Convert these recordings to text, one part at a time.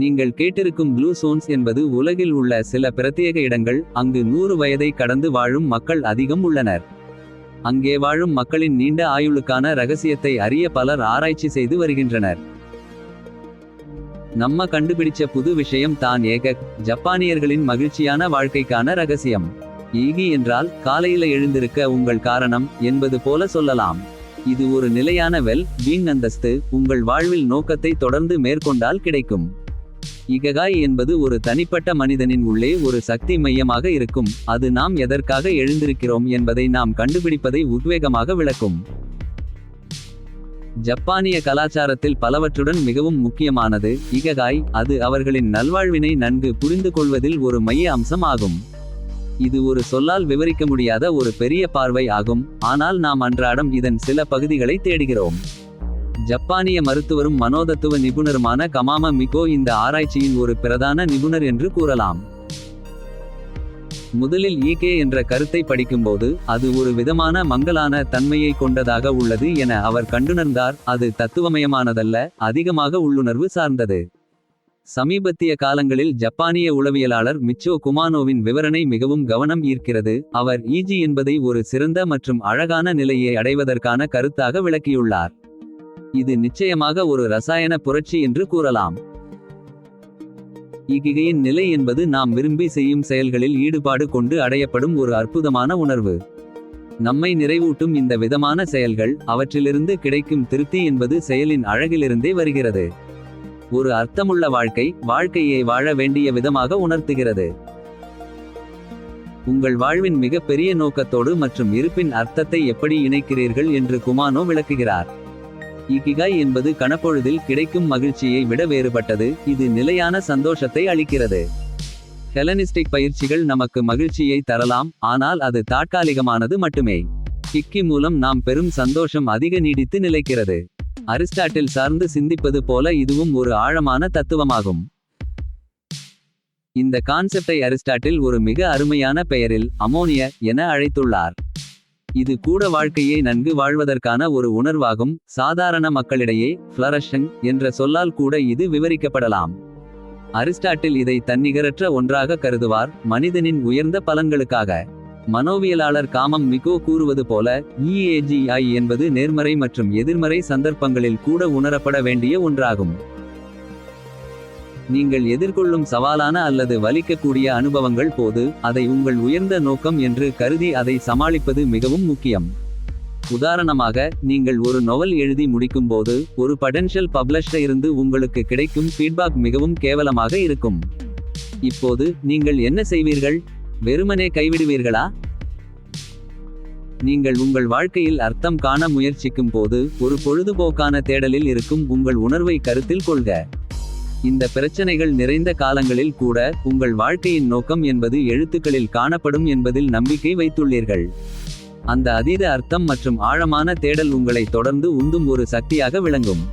நீங்கள் கேட்டிருக்கும் ப்ளூ சோன்ஸ் என்பது உலகில் உள்ள சில பிரத்யேக இடங்கள் அங்கு நூறு வயதை கடந்து வாழும் மக்கள் அதிகம் உள்ளனர். அங்கே வாழும் மக்களின் நீண்ட ஆயுளுக்கான ரகசியத்தை அறிய பலர் ஆராய்ச்சி செய்து வருகின்றனர். நம்ம கண்டுபிடிச்ச புது விஷயம் தான் ஏக ஜப்பானியர்களின் மகிழ்ச்சியான வாழ்க்கைக்கான ரகசியம். ஈகி என்றால் காலையில எழுந்திருக்க உங்கள் காரணம் என்பது போல சொல்லலாம். இது ஒரு நிலையான வெல் வீண் அந்தஸ்து உங்கள் வாழ்வில் நோக்கத்தை தொடர்ந்து மேற்கொண்டால் கிடைக்கும். இககாய் என்பது ஒரு தனிப்பட்ட மனிதனின் உள்ளே ஒரு சக்தி மையமாக இருக்கும். அது நாம் எதற்காக எழுந்திருக்கிறோம் என்பதை நாம் கண்டுபிடிப்பதை உத்வேகமாக விளக்கும். ஜப்பானிய கலாச்சாரத்தில் பலவற்றுடன் மிகவும் முக்கியமானது இககாய் அது அவர்களின் நல்வாழ்வினை நன்கு புரிந்து கொள்வதில் ஒரு மைய அம்சம் ஆகும். இது ஒரு சொல்லால் விவரிக்க முடியாத ஒரு பெரிய பார்வை ஆகும் ஆனால் நாம் அன்றாடம் இதன் சில பகுதிகளை தேடுகிறோம். ஜப்பானிய மருத்துவரும் மனோதத்துவ நிபுணருமான கமாமா மிகோ இந்த ஆராய்ச்சியின் ஒரு பிரதான நிபுணர் என்று கூறலாம். முதலில் ஈகே என்ற கருத்தை படிக்கும்போது அது ஒரு விதமான மங்கலான தன்மையை கொண்டதாக உள்ளது என அவர் கண்டுணர்ந்தார். அது தத்துவமயமானதல்ல அதிகமாக உள்ளுணர்வு சார்ந்தது. சமீபத்திய காலங்களில் ஜப்பானிய உளவியலாளர் மிச்சோ குமானோவின் விவரணை மிகவும் கவனம் ஈர்க்கிறது. அவர் ஈஜி என்பதை ஒரு சிறந்த மற்றும் அழகான நிலையை அடைவதற்கான கருத்தாக விளக்கியுள்ளார். இது நிச்சயமாக ஒரு ரசாயன புரட்சி என்று கூறலாம். இகிகையின் நிலை என்பது நாம் விரும்பி செய்யும் செயல்களில் ஈடுபாடு கொண்டு அடையப்படும் ஒரு அற்புதமான உணர்வு. நம்மை நிறைவூட்டும் இந்த விதமான செயல்கள் அவற்றிலிருந்து கிடைக்கும் திருப்தி என்பது செயலின் அழகிலிருந்தே வருகிறது. ஒரு அர்த்தமுள்ள வாழ்க்கை வாழ்க்கையை வாழ வேண்டிய விதமாக உணர்த்துகிறது. உங்கள் வாழ்வின் மிக பெரிய நோக்கத்தோடு மற்றும் இருப்பின் அர்த்தத்தை எப்படி இணைக்கிறீர்கள் என்று குமானோ விளக்குகிறார். இகிகாய் என்பது கணப்பொழுதில் கிடைக்கும் மகிழ்ச்சியை விட வேறுபட்டது. இது நிலையான சந்தோஷத்தை அளிக்கிறது. ஹெலனிஸ்டிக் பயிற்சிகள் நமக்கு மகிழ்ச்சியை தரலாம் ஆனால் அது தாற்காலிகமானது மட்டுமே. கிக்கி மூலம் நாம் பெரும் சந்தோஷம் அதிக நீடித்து நிலைக்கிறது. அரிஸ்டாட்டில் சார்ந்து சிந்திப்பது போல இதுவும் ஒரு ஆழமான தத்துவமாகும். இந்த கான்செப்டை அரிஸ்டாட்டில் ஒரு மிக அருமையான பெயரில் அமோனிய என அழைத்துள்ளார். இது கூட வாழ்க்கையை நன்கு வாழ்வதற்கான ஒரு உணர்வாகும். சாதாரண மக்களிடையே ஃப்ளரஷங் என்ற சொல்லால் கூட இது விவரிக்கப்படலாம். அரிஸ்டாட்டில் இதை தன்னிகரற்ற ஒன்றாக கருதுவார் மனிதனின் உயர்ந்த பலன்களுக்காக. மனோவியலாளர் காமம் மிகோ கூறுவது போல இஏஜிஐ என்பது நேர்மறை மற்றும் எதிர்மறை சந்தர்ப்பங்களில் கூட உணரப்பட வேண்டிய ஒன்றாகும். நீங்கள் எதிர்கொள்ளும் சவாலான அல்லது வலிக்கக்கூடிய அனுபவங்கள் போது அதை உங்கள் உயர்ந்த நோக்கம் என்று கருதி அதை சமாளிப்பது மிகவும் முக்கியம். உதாரணமாக நீங்கள் ஒரு நொவல் எழுதி முடிக்கும்போது ஒரு படென்ஷியல் பப்ளஷ்ட இருந்து உங்களுக்கு கிடைக்கும் ஃபீட்பாக் மிகவும் கேவலமாக இருக்கும். இப்போது நீங்கள் என்ன செய்வீர்கள்? வெறுமனே கைவிடுவீர்களா? நீங்கள் உங்கள் வாழ்க்கையில் அர்த்தம் காண முயற்சிக்கும் போது ஒரு பொழுதுபோக்கான தேடலில் இருக்கும் உங்கள் உணர்வை கருத்தில் கொள்க. இந்த பிரச்சனைகள் நிறைந்த காலங்களில் கூட உங்கள் வாழ்க்கையின் நோக்கம் என்பது எழுத்துக்களில் காணப்படும் என்பதில் நம்பிக்கை வைத்துள்ளீர்கள். அந்த அதீத அர்த்தம் மற்றும் ஆழமான தேடல் உங்களை தொடர்ந்து உந்தும் ஒரு சக்தியாக விளங்கும்.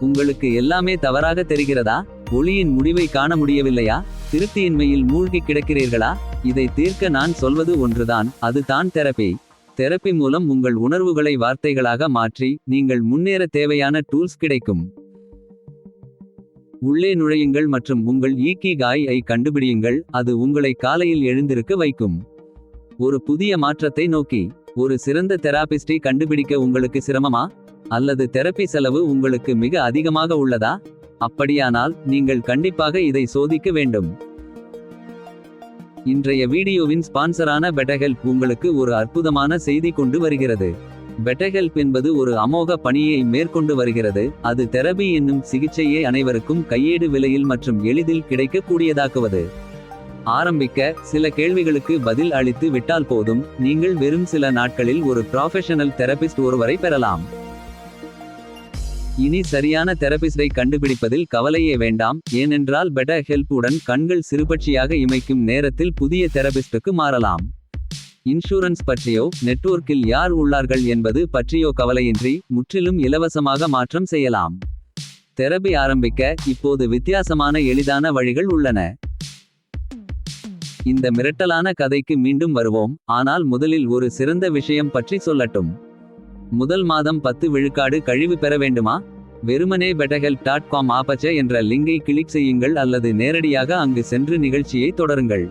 உங்களுக்கு எல்லாமே தவறாக தெரிகிறதா? ஒளியின் முடிவை காண முடியவில்லையா? திருப்தியின்மையில் மூழ்கி கிடக்கிறீர்களா? இதை தீர்க்க நான் சொல்வது ஒன்றுதான் அது தான் தெரப்பி. தெரப்பி மூலம் உங்கள் உணர்வுகளை வார்த்தைகளாக மாற்றி நீங்கள் முன்னேற தேவையான டூல்ஸ் கிடைக்கும். உள்ளே நுழையுங்கள் மற்றும் உங்கள் ஈக்கி காய் ஐ கண்டுபிடியுங்கள் அது உங்களை காலையில் எழுந்திருக்க வைக்கும். ஒரு புதிய மாற்றத்தை நோக்கி ஒரு சிறந்த தெராபிஸ்டை கண்டுபிடிக்க உங்களுக்கு சிரமமா? அல்லது தெரப்பி செலவு உங்களுக்கு மிக அதிகமாக உள்ளதா? அப்படியானால் நீங்கள் கண்டிப்பாக இதை சோதிக்க வேண்டும். இன்றைய வீடியோவின் ஸ்பான்சரான பெட்டஹெல்ப் உங்களுக்கு ஒரு அற்புதமான செய்தி கொண்டு வருகிறது. பெட்டஹெல்ப் என்பது ஒரு அமோக பணியை மேற்கொண்டு வருகிறது. அது தெரபி என்னும் சிகிச்சையை அனைவருக்கும் கையேடு விலையில் மற்றும் எளிதில் கிடைக்கக்கூடியதாக்குவது. ஆரம்பிக்க சில கேள்விகளுக்கு பதில் அளித்து விட்டால் போதும். நீங்கள் வெறும் சில நாட்களில் ஒரு ப்ரொஃபஷனல் தெரபிஸ்ட் ஒருவரை பெறலாம். இனி சரியான தெரபிஸ்டை கண்டுபிடிப்பதில் கவலையே வேண்டாம். ஏனென்றால் பெட்டர் ஹெல்ப் உடன் கண்கள் சிறுபட்சியாக இமைக்கும் நேரத்தில் புதிய தெரபிஸ்டுக்கு மாறலாம். இன்சூரன்ஸ் பற்றியோ நெட்வொர்க்கில் யார் உள்ளார்கள் என்பது பற்றியோ கவலையின்றி முற்றிலும் இலவசமாக மாற்றம் செய்யலாம். தெரபி ஆரம்பிக்க இப்போது வித்தியாசமான எளிதான வழிகள் உள்ளன. இந்த மிரட்டலான கதைக்கு மீண்டும் வருவோம். ஆனால் முதலில் ஒரு சிறந்த விஷயம் பற்றி சொல்லட்டும். முதல் மாதம் பத்து விழுக்காடு கழிவு பெற வேண்டுமா? வெறுமனே பெட்டகல் டாட் காம் ஆபச்ச என்ற லிங்கை கிளிக் செய்யுங்கள் அல்லது நேரடியாக அங்கு சென்று நிகழ்ச்சியை தொடருங்கள்.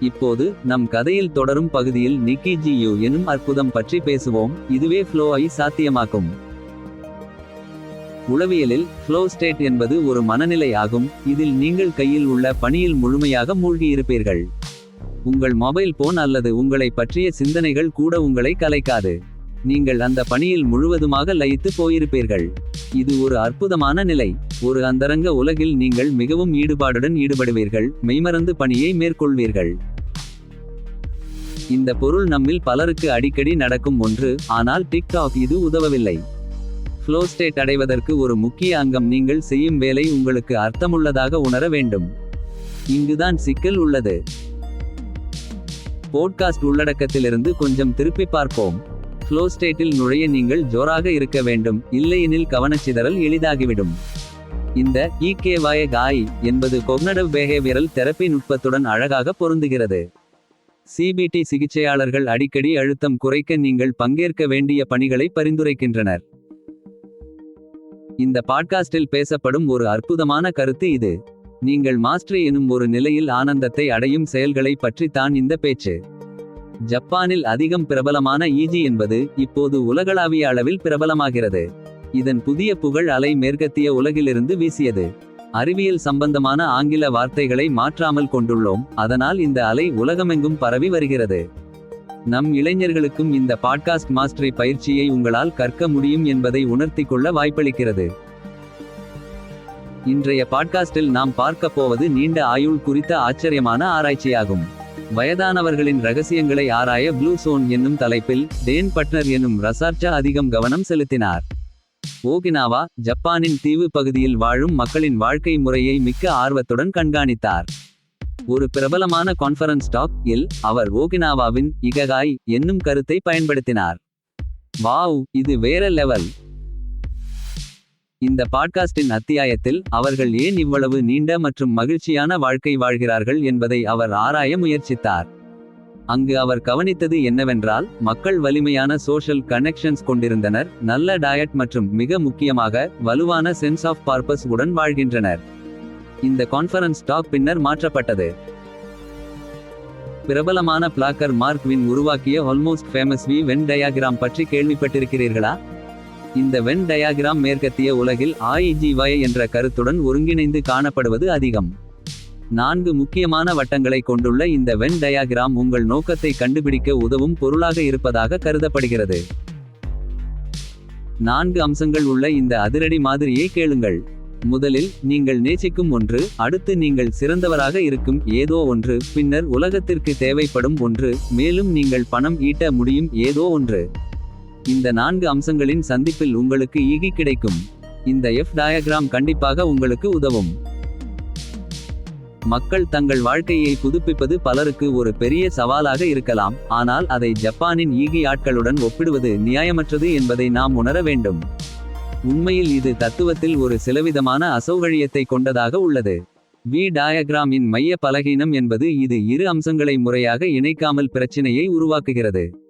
இப்போது நம் கதையில் தொடரும் பகுதியில் நிக்கி ஜியு எனும் அற்புதம் பற்றி பேசுவோம். இதுவே ஃப்ளோவை சாத்தியமாக்கும். உளவியலில் ஃப்ளோ ஸ்டேட் என்பது ஒரு மனநிலை ஆகும். இதில் நீங்கள் கையில் உள்ள பணியில் முழுமையாக மூழ்கியிருப்பீர்கள். உங்கள் மொபைல் போன் அல்லது உங்களை பற்றிய சிந்தனைகள் கூட உங்களை கலைக்காது. நீங்கள் அந்த பணியில் முழுவதுமாக லயித்து போயிருப்பீர்கள். இது ஒரு அற்புதமான நிலை. ஒரு அந்தரங்க உலகில் நீங்கள் மிகவும் ஈடுபாடுடன் ஈடுபடுவீர்கள். மெய்மறந்து பணியை மேற்கொள்வீர்கள். இந்த பொருள் நம்மில் பலருக்கு அடிக்கடி நடக்கும் ஒன்று. ஆனால் டிக்டாக் இது உதவவில்லை. ஃப்ளோ ஸ்டேட் அடைவதற்கு ஒரு முக்கிய அங்கம் நீங்கள் செய்யும் வேலை உங்களுக்கு அர்த்தமுள்ளதாக உணர வேண்டும். இங்குதான் சிக்கல் உள்ளது. போட்காஸ்ட் உள்ளடக்கத்திலிருந்து கொஞ்சம் திருப்பி பார்ப்போம். ஃப்ளோ ஸ்டேட்டில் நுழைய நீங்கள் ஜோராக இருக்க வேண்டும். இல்லையெனில் கவனச்சிதறல் எளிதாகிவிடும். இந்த ஈகேவாய காய் என்பது கொக்னடவ் பிஹேவியரல் தெரப்பி நுட்பத்துடன் அழகாக பொருந்துகிறது. சிபிடி சிகிச்சையாளர்கள் அடிக்கடி அழுத்தம் குறைக்க நீங்கள் பங்கேற்க வேண்டிய பணிகளை பரிந்துரைக்கின்றனர். இந்த பாட்காஸ்டில் பேசப்படும் ஒரு அற்புதமான கருத்து இது. நீங்கள் மாஸ்டர் எனும் ஒரு நிலையில் ஆனந்தத்தை அடையும் செயல்களை பற்றி தான் இந்த பேச்சு. ஜப்பானில் அதிகம் பிரபலமான ஈஜி என்பது இப்போது உலகளாவிய அளவில் பிரபலமாகிறது. இதன் புதிய புகழ் அலை மேற்கத்திய உலகிலிருந்து வீசியது. அறிவியல் சம்பந்தமான ஆங்கில வார்த்தைகளை மாற்றாமல் கொண்டுள்ளோம் அதனால் இந்த அலை உலகமெங்கும் பரவி வருகிறது. நம் இளைஞர்களுக்கும் இந்த பாட்காஸ்ட் மாஸ்டரி பயிற்சியை உங்களால் கற்க முடியும் என்பதை உணர்த்தி கொள்ள வாய்ப்பளிக்கிறது. இன்றைய பாட்காஸ்டில் நாம் பார்க்க போவது நீண்ட ஆயுள் குறித்த ஆச்சரியமான ஆராய்ச்சியாகும். வயதானவர்களின் ரகசியங்களை ஆராய ப்ளூ சோன் என்னும் தலைப்பில் டேன் பட்னர் என்னும் ரசார்ச்சா அதிகம் கவனம் செலுத்தினார். ஓகினாவா ஜப்பானின் தீவு பகுதியில் வாழும் மக்களின் வாழ்க்கை முறையை மிக்க ஆர்வத்துடன் கண்காணித்தார். ஒரு பிரபலமான கான்ஃபரன்ஸ் டாக் இல் அவர் ஓகினாவாவின் இககாய் என்னும் கருத்தை பயன்படுத்தினார். வாவ் இது வேற லெவல் இந்த பாட்காஸ்டின் அத்தியாயத்தில் அவர்கள் ஏன் இவ்வளவு நீண்ட மற்றும் மகிழ்ச்சியான வாழ்க்கை வாழ்கிறார்கள் என்பதை அவர் ஆராய முயற்சித்தார். அங்கு அவர் கவனித்தது என்னவென்றால் மக்கள் வலிமையான சோஷல் கனெக்ஷன்ஸ் கொண்டிருந்தனர் நல்ல டயட் மற்றும் மிக முக்கியமாக வலுவான சென்ஸ் ஆஃப் பர்பஸ் உடன் வாழ்கின்றனர். இந்த கான்ஃபரன்ஸ் டாக் பின்னர் மாற்றப்பட்டது. பிரபலமான பிளாக்கர் மார்க் வின் உருவாக்கிய almost famous we Venn diagram பற்றி கேள்விப்பட்டிருக்கிறீர்களா? இந்த வென் டயாகிராம் மேற்கத்திய உலகில் ஆயிஜிவாய் என்ற கருத்துடன் ஒருங்கிணைந்து காணப்படுவது அதிகம். நான்கு முக்கியமான வட்டங்களை கொண்டுள்ள இந்த வென் டயாகிராம் உங்கள் நோக்கத்தை கண்டுபிடிக்க உதவும் பொருளாக இருப்பதாக கருதப்படுகிறது. நான்கு அம்சங்கள் உள்ள இந்த அதிரடி மாதிரியை கேளுங்கள். முதலில் நீங்கள் நேசிக்கும் ஒன்று அடுத்து நீங்கள் சிறந்தவராக இருக்கும் ஏதோ ஒன்று பின்னர் உலகத்திற்கு தேவைப்படும் ஒன்று மேலும் நீங்கள் பணம் ஈட்ட முடியும் ஏதோ ஒன்று. இந்த நான்கு அம்சங்களின் சந்திப்பில் உங்களுக்கு ஈகி கிடைக்கும். இந்த எஃப் டயக்ராம் கண்டிப்பாக உங்களுக்கு உதவும். மக்கள் தங்கள் வாழ்க்கையை புதுப்பிப்பது பலருக்கு ஒரு பெரிய சவாலாக இருக்கலாம். ஆனால் அதை ஜப்பானின் ஈகி ஆட்களுடன் ஒப்பிடுவது நியாயமற்றது என்பதை நாம் உணர வேண்டும். உண்மையில் இது தத்துவத்தில் ஒரு சிலவிதமான அசௌகரியத்தை கொண்டதாக உள்ளது. வி டயக்ராமின் மைய பலகீனம் என்பது இது இரு அம்சங்களை முறையாக இணைக்காமல் பிரச்சினையை உருவாக்குகிறது.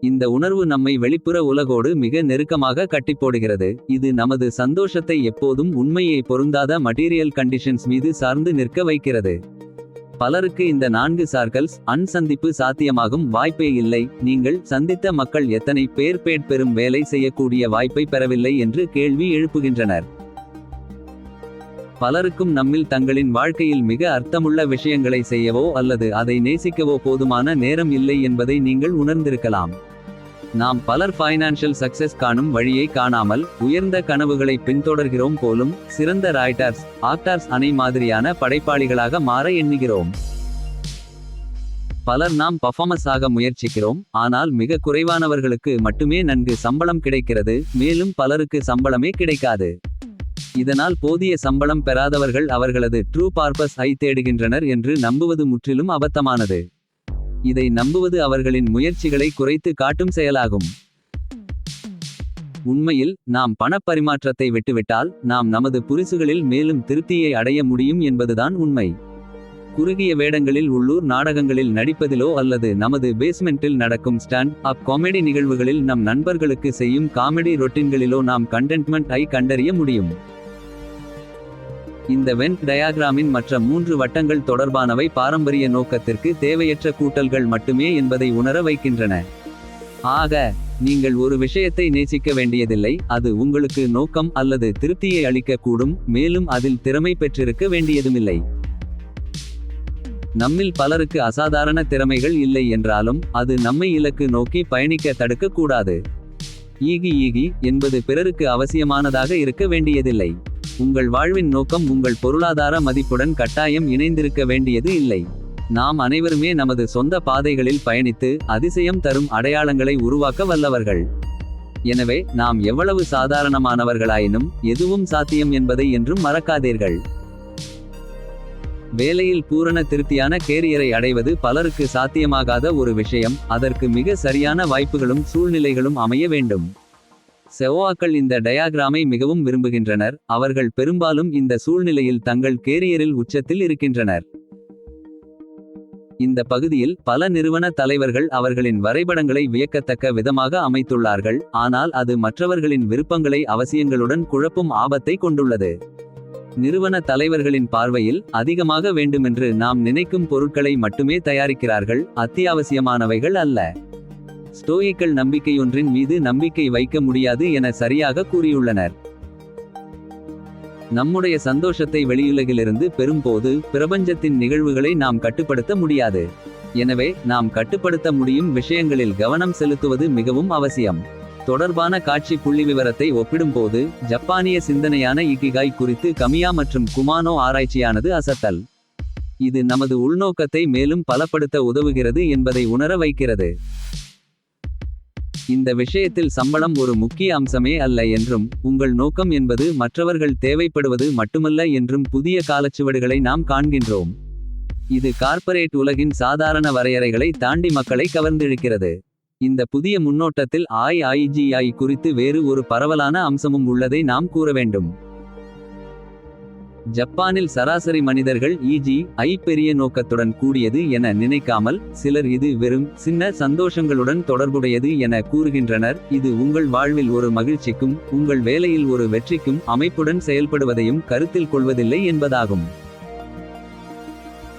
இந்த உணர்வு நம்மை வெளிப்புற உலகோடு மிக நெருக்கமாக கட்டிப்போடுகிறது. இது நமது சந்தோஷத்தை எப்போதும் உண்மையை பொருந்தாத மட்டீரியல் கண்டிஷன்ஸ் மீது சார்ந்து நிற்க வைக்கிறது. பலருக்கு இந்த நான்கு சார்கல்ஸ் அன் சந்திப்பு சாத்தியமாகும் வாய்ப்பே இல்லை. நீங்கள் சந்தித்த மக்கள் எத்தனை பேர் பேட் பெறும் வேலை செய்யக்கூடிய வாய்ப்பை பெறவில்லை என்று கேள்வி எழுப்புகின்றனர். பலருக்கும் நம்மில் தங்களின் வாழ்க்கையில் மிக அர்த்தமுள்ள விஷயங்களை செய்யவோ அல்லது அதை நேசிக்கவோ போதுமான நேரம் இல்லை என்பதை நீங்கள் உணர்ந்திருக்கலாம். நாம் பலர் ஃபைனான்ஷியல் சக்சஸ் காணும் வழியை காணாமல் உயர்ந்த கனவுகளை பின்தொடர்கிறோம் போலும் சிறந்த ராய்டர்ஸ் ஆக்டர்ஸ் அணை மாதிரியான படைப்பாளிகளாக மாற எண்ணுகிறோம். பலர் நாம் பர்ஃபார்மன்ஸ் ஆக முயற்சிக்கிறோம் ஆனால் மிக குறைவானவர்களுக்கு மட்டுமே நன்கு சம்பளம் கிடைக்கிறது மேலும் பலருக்கு சம்பளமே கிடைக்காது. இதனால் போதிய சம்பளம் பெறாதவர்கள் அவர்களது ட்ரூ பார்பஸ் ஐ தேடுகின்றனர் என்று நம்புவது முற்றிலும் அபத்தமானது. இதை நம்புவது அவர்களின் முயற்சிகளை குறைத்து காட்டும் செயலாகும். உண்மையில் நாம் பணப்பரிமாற்றத்தை விட்டுவிட்டால் நாம் நமது புரிசுகளில் மேலும் திருப்தியை அடைய முடியும் என்பதுதான் உண்மை. குறுகிய வேடங்களில் உள்ளூர் நாடகங்களில் நடிப்பதிலோ அல்லது நமது பேஸ்மெண்டில் நடக்கும் ஸ்டாண்ட் அப் காமெடி நிகழ்வுகளில் நம் நண்பர்களுக்கு செய்யும் காமெடி ரொட்டின்களிலோ நாம் கண்டென்ட்மெண்ட் ஐ கண்டறிய முடியும். இந்த வென் டயாகிராமின் மற்ற மூன்று வட்டங்கள் தொடர்பானவை பாரம்பரிய நோக்கத்திற்கு தேவையற்ற கூட்டல்கள் மட்டுமே என்பதை உணர வைக்கின்றன. ஆக நீங்கள் ஒரு விஷயத்தை நேசிக்க வேண்டியதில்லை அது உங்களுக்கு நோக்கம் அல்லது திருப்தியை அளிக்கக்கூடும் மேலும் அதில் திறமை பெற்றிருக்க வேண்டியதுமில்லை. நம்மில் பலருக்கு அசாதாரண திறமைகள் இல்லை என்றாலும் அது நம்மை இலக்கு நோக்கி பயணிக்க தடுக்கக்கூடாது. ஈகி ஈகி என்பது பிறருக்கு அவசியமானதாக இருக்க வேண்டியதில்லை. உங்கள் வாழ்வின் நோக்கம் உங்கள் பொருளாதார மதிப்புடன் கட்டாயம் இணைந்திருக்க வேண்டியது இல்லை. நாம் அனைவருமே நமது சொந்த பாதைகளில் பயணித்து அதிசயம் தரும் அடையாளங்களை உருவாக்க வல்லவர்கள். எனவே நாம் எவ்வளவு சாதாரணமானவர்களாயினும் எதுவும் சாத்தியம் என்பதை என்றும் மறக்காதீர்கள். வேலையில் பூரண திருப்தியான கேரியரை அடைவது பலருக்கு சாத்தியமாகாத ஒரு விஷயம் அதற்கு மிக சரியான வாய்ப்புகளும் சூழ்நிலைகளும் அமைய வேண்டும். செவ்வாக்கள் இந்த டயாகிராமை மிகவும் விரும்புகின்றனர். அவர்கள் பெரும்பாலும் இந்த சூழ்நிலையில் தங்கள் கேரியரில் உச்சத்தில் இருக்கின்றனர். இந்த பகுதியில் பல நிறுவன தலைவர்கள் அவர்களின் வரைபடங்களை வியக்கத்தக்க விதமாக அமைத்துள்ளார்கள். ஆனால் அது மற்றவர்களின் விருப்பங்களை அவசியங்களுடன் குழப்பும் ஆபத்தை கொண்டுள்ளது. நிறுவன தலைவர்களின் பார்வையில் அதிகமாக வேண்டுமென்று நாம் நினைக்கும் பொருட்களை மட்டுமே தயாரிக்கிறார்கள். அத்தியாவசியமானவைகள் அல்ல. ஸ்டோயிக்கள் நம்பிக்கையொன்றின் மீது நம்பிக்கை வைக்க முடியாது என சரியாக கூறியுள்ளனர். நம்முடைய சந்தோஷத்தை வெளியுலகிலிருந்து பெறும்போது பிரபஞ்சத்தின் நிகழ்வுகளை நாம் கட்டுப்படுத்த முடியாது. எனவே நாம் கட்டுப்படுத்த முடியும் விஷயங்களில் கவனம் செலுத்துவது மிகவும் அவசியம். தொடர்பான காட்சி புள்ளிவிவரத்தை ஒப்பிடும்போது ஜப்பானிய சிந்தனையான இக்கிகாய் குறித்து கமியா மற்றும் குமானோ ஆராய்ச்சியானது அசத்தல். இது நமது உள்நோக்கத்தை மேலும் பலப்படுத்த உதவுகிறது என்பதை உணர வைக்கிறது. இந்த விஷயத்தில் சம்பளம் ஒரு முக்கிய அம்சமே அல்ல என்றும் உங்கள் நோக்கம் என்பது மற்றவர்கள் தேவைப்படுவது மட்டுமல்ல என்றும் புதிய காலச்சுவடுகளை நாம் காண்கின்றோம். இது கார்ப்பரேட் உலகின் சாதாரண வரையறைகளை தாண்டி மக்களை கவர்ந்திழுக்கிறது. இந்த புதிய முன்னோட்டத்தில் ஐஐஜிஐ குறித்து வேறு ஒரு பரவலான அம்சமும் உள்ளதை நாம் கூற வேண்டும். ஜப்பானில் சராசரி மனிதர்கள் ஈஜி ஐ பெரிய நோக்கத்துடன் கூடியது என நினைக்காமல் சிலர் இது வெறும் சின்ன சந்தோஷங்களுடன் தொடர்புடையது என கூறுகின்றனர். இது உங்கள் வாழ்வில் ஒரு மகிழ்ச்சிக்கும் உங்கள் வேலையில் ஒரு வெற்றிக்கும் அமைப்புடன் செயல்படுவதையும் கருத்தில் கொள்வதில்லை என்பதாகும்.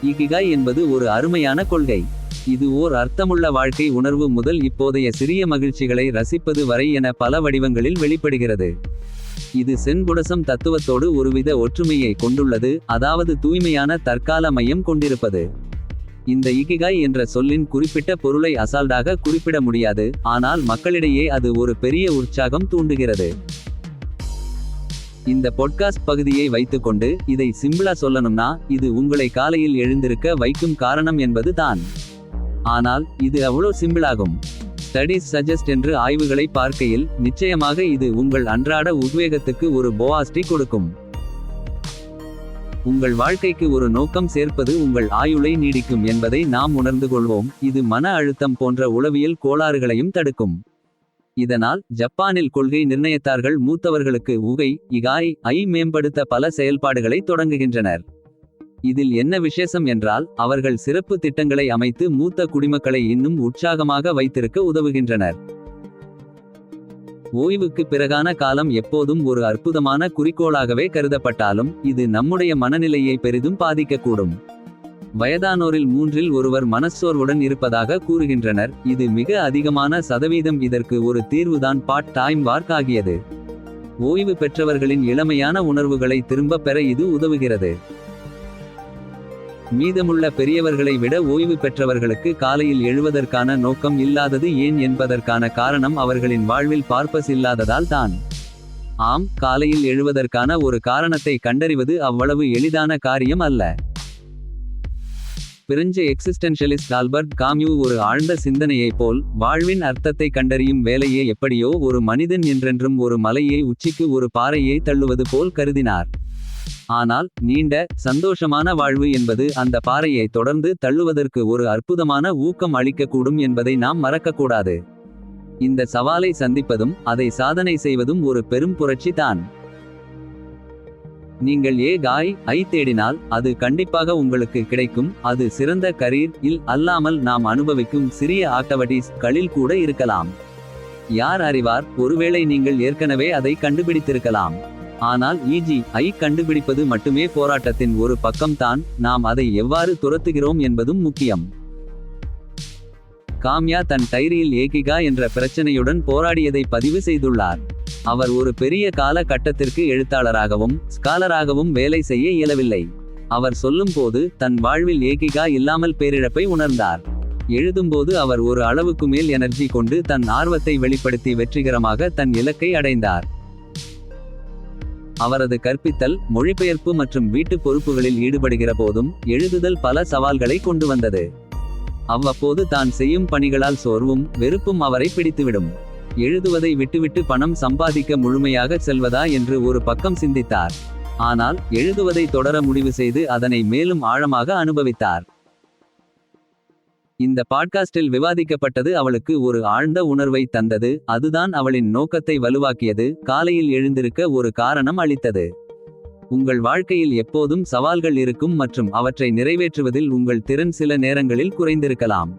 இகிகாய் என்பது ஒரு அருமையான கொள்கை. இது ஓர் அர்த்தமுள்ள வாழ்க்கை உணர்வு முதல் இப்போதைய சிறிய மகிழ்ச்சிகளை ரசிப்பது வரை என பல வடிவங்களில் வெளிப்படுகிறது. இது சென்புடசம் தத்துவத்தோடு ஒருவித ஒற்றுமையை கொண்டுள்ளது அதாவது தூய்மையான தற்கால மையம் கொண்டிருப்பது. இந்த இகிகாய் என்ற சொல்லின் குறிப்பிட்ட பொருளை அசால்டாக குறிப்பிட முடியாது ஆனால் மக்களிடையே அது ஒரு பெரிய உற்சாகம் தூண்டுகிறது. இந்த பொட்காஸ்ட் பகுதியை வைத்துக்கொண்டு இதை சிம்பிளா சொல்லணும்னா இது உங்களை காலையில் எழுந்திருக்க வைக்கும் காரணம் என்பது தான் ஆனால் இது அவ்வளோ சிம்பிளாகும். ஸ்டடீஸ் சஜஸ்ட் என்று ஆய்வுகளை பார்க்கையில் நிச்சயமாக இது உங்கள் அன்றாட உத்வேகத்துக்கு ஒரு போவாஸ்டி கொடுக்கும். உங்கள் வாழ்க்கைக்கு ஒரு நோக்கம் சேர்ப்பது உங்கள் ஆயுளை நீடிக்கும் என்பதை நாம் உணர்ந்து கொள்வோம். இது மன அழுத்தம் போன்ற உளவியல் கோளாறுகளையும் தடுக்கும். இதனால் ஜப்பானில் கொள்கை நிர்ணயத்தார்கள் மூத்தவர்களுக்கு உகை இகாய் ஐ மேம்படுத்த பல செயல்பாடுகளை தொடங்குகின்றனர். இதில் என்ன விசேஷம் என்றால் அவர்கள் சிறப்பு திட்டங்களை அமைத்து மூத்த குடிமக்களை இன்னும் உற்சாகமாக வைத்திருக்க உதவுகின்றனர். ஓய்வுக்கு பிறகான காலம் எப்போதும் ஒரு அற்புதமான குறிக்கோளாகவே கருதப்பட்டாலும் இது நம்முடைய மனநிலையை பெரிதும் பாதிக்கக்கூடும். வயதானோரில் மூன்றில் ஒருவர் மனச்சோர்வுடன் இருப்பதாக கூறுகின்றனர். இது மிக அதிகமான சதவீதம். இதற்கு ஒரு தீர்வுதான் பார்ட் டைம் வார்க் ஆகியது. ஓய்வு பெற்றவர்களின் இளமையான உணர்வுகளை திரும்பப் பெற இது உதவுகிறது. மீதமுள்ள பெரியவர்களை விட ஓய்வு பெற்றவர்களுக்கு காலையில் எழுவதற்கான நோக்கம் இல்லாதது ஏன் என்பதற்கான காரணம் அவர்களின் வாழ்வில் பார்ப்பஸ் இல்லாததால் தான். ஆம் காலையில் எழுவதற்கான ஒரு காரணத்தை கண்டறிவது அவ்வளவு எளிதான காரியம் அல்ல. பிரெஞ்ச எக்ஸிஸ்டென்ஷியலிஸ்ட் ஆல்பர்ட் காம்யூ ஒரு ஆழ்ந்த சிந்தனையைப் போல் வாழ்வின் அர்த்தத்தை கண்டறியும் வேலையே எப்படியோ ஒரு மனிதன் என்றென்றும் ஒரு மலையை உச்சிக்கு ஒரு பாறையை தள்ளுவது போல் கருதினார். ஆனால் நீண்ட சந்தோஷமான வாழ்வு என்பது அந்த பாறையை தொடர்ந்து தள்ளுவதற்கு ஒரு அற்புதமான ஊக்கம் அளிக்கக்கூடும் என்பதை நாம் மறக்கக்கூடாது. இந்த சவாலை சந்திப்பதும் அதை சாதனை செய்வதும் ஒரு பெரும் புரட்சி தான். நீங்கள் ஏ காய் ஐ தேடினால் அது கண்டிப்பாக உங்களுக்கு கிடைக்கும் அது சிறந்த கரீர் இல் அல்லாமல் நாம் அனுபவிக்கும் சிறிய ஆக்டவட்டிஸ் களில் கூட இருக்கலாம். யார் அறிவார் ஒருவேளை நீங்கள் ஏற்கனவே அதை கண்டுபிடித்திருக்கலாம். ஆனால் ஈஜி ஐ கண்டுபிடிப்பது மட்டுமே போராட்டத்தின் ஒரு பக்கம்தான். நாம் அதை எவ்வாறு துரத்துகிறோம் என்பதும் முக்கியம். காம்யா தன் டைரியில் ஏகிகா என்ற பிரச்சனையுடன் போராடியதை பதிவு செய்துள்ளார். அவர் ஒரு பெரிய கால கட்டத்திற்கு எழுத்தாளராகவும் ஸ்காலராகவும் வேலை செய்ய இயலவில்லை. அவர் சொல்லும்போது தன் வாழ்வில் ஏகிகா இல்லாமல் பேரிழப்பை உணர்ந்தார். எழுதும்போது அவர் ஒரு அளவுக்கு மேல் எனர்ஜி கொண்டு தன் ஆர்வத்தை வெளிப்படுத்தி வெற்றிகரமாக தன் இலக்கை அடைந்தார். அவரது கற்பித்தல் மொழிபெயர்ப்பு மற்றும் வீட்டு பொறுப்புகளில் ஈடுபடுகிற போதும் எழுதுதல் பல சவால்களை கொண்டு வந்தது. அவ்வப்போது தான் செய்யும் பணிகளால் சோர்வும் வெறுப்பும் அவரை பிடித்துவிடும். எழுதுவதை விட்டுவிட்டு பணம் சம்பாதிக்க முழுமையாக செல்வதா என்று ஒரு பக்கம் சிந்தித்தார். ஆனால் எழுதுவதை தொடர முடிவு செய்து அதனை மேலும் ஆழமாக அனுபவித்தார். இந்த பாட்காஸ்டில் விவாதிக்கப்பட்டது அவளுக்கு ஒரு ஆழ்ந்த உணர்வை தந்தது அதுதான் அவளின் நோக்கத்தை வலுவாக்கியது காலையில் எழுந்திருக்க ஒரு காரணம் அளித்தது. உங்கள் வாழ்க்கையில் எப்போதும் சவால்கள் இருக்கும் மற்றும் அவற்றை நிறைவேற்றுவதில் உங்கள் திறன் சில நேரங்களில் குறைந்திருக்கலாம்.